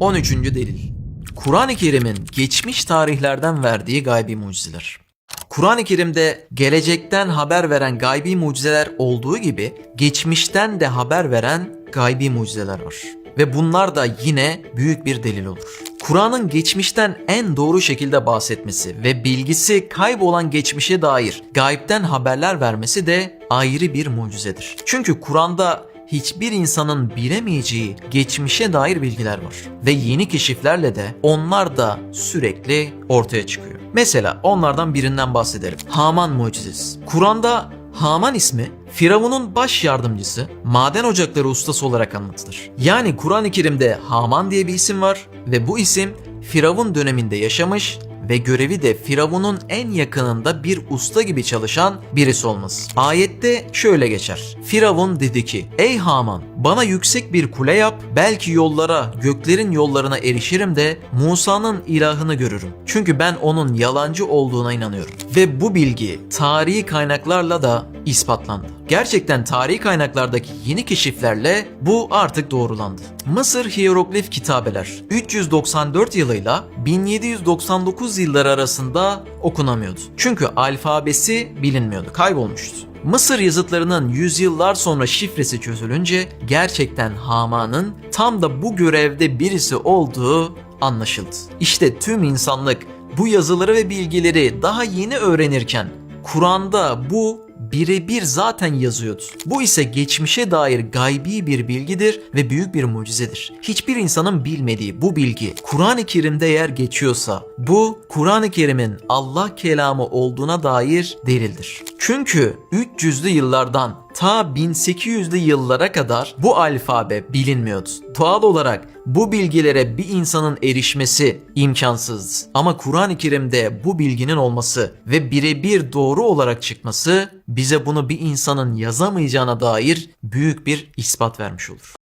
13. delil. Kur'an-ı Kerim'in geçmiş tarihlerden verdiği gaybi mucizeler. Kur'an-ı Kerim'de gelecekten haber veren gaybi mucizeler olduğu gibi geçmişten de haber veren gaybi mucizeler var. Ve bunlar da yine büyük bir delil olur. Kur'an'ın geçmişten en doğru şekilde bahsetmesi ve bilgisi kaybolan geçmişe dair gayipten haberler vermesi de ayrı bir mucizedir. Çünkü Kur'an'da hiçbir insanın bilemeyeceği geçmişe dair bilgiler var. Ve yeni keşiflerle de onlar da sürekli ortaya çıkıyor. Mesela onlardan birinden bahsedelim. Haman mucizesi. Kur'an'da Haman ismi Firavun'un baş yardımcısı, maden ocakları ustası olarak anlatılır. Yani Kur'an-ı Kerim'de Haman diye bir isim var ve bu isim Firavun döneminde yaşamış ve görevi de Firavun'un en yakınında bir usta gibi çalışan birisi olması. Ayette şöyle geçer. Firavun dedi ki, Ey Haman bana yüksek bir kule yap, belki yollara, göklerin yollarına erişirim de Musa'nın ilahını görürüm. Çünkü ben onun yalancı olduğuna inanıyorum. Ve bu bilgi tarihi kaynaklarla da ispatlandı. Gerçekten tarihi kaynaklardaki yeni keşiflerle bu artık doğrulandı. Mısır hieroglif kitabeler 394 yılıyla 1799 yılları arasında okunamıyordu. Çünkü alfabesi bilinmiyordu, kaybolmuştu. Mısır yazıtlarının yüzyıllar sonra şifresi çözülünce gerçekten Haman'ın tam da bu görevde birisi olduğu anlaşıldı. İşte tüm insanlık bu yazıları ve bilgileri daha yeni öğrenirken Kur'an'da bu birebir zaten yazıyordu. Bu ise geçmişe dair gaybi bir bilgidir ve büyük bir mucizedir. Hiçbir insanın bilmediği bu bilgi Kur'an-ı Kerim'de eğer geçiyorsa bu Kur'an-ı Kerim'in Allah kelamı olduğuna dair delildir. Çünkü 300'lü yıllardan ta 1800'lü yıllara kadar bu alfabe bilinmiyordu. Doğal olarak bu bilgilere bir insanın erişmesi imkansızdı. Ama Kur'an-ı Kerim'de bu bilginin olması ve birebir doğru olarak çıkması bize bunu bir insanın yazamayacağına dair büyük bir ispat vermiş olur.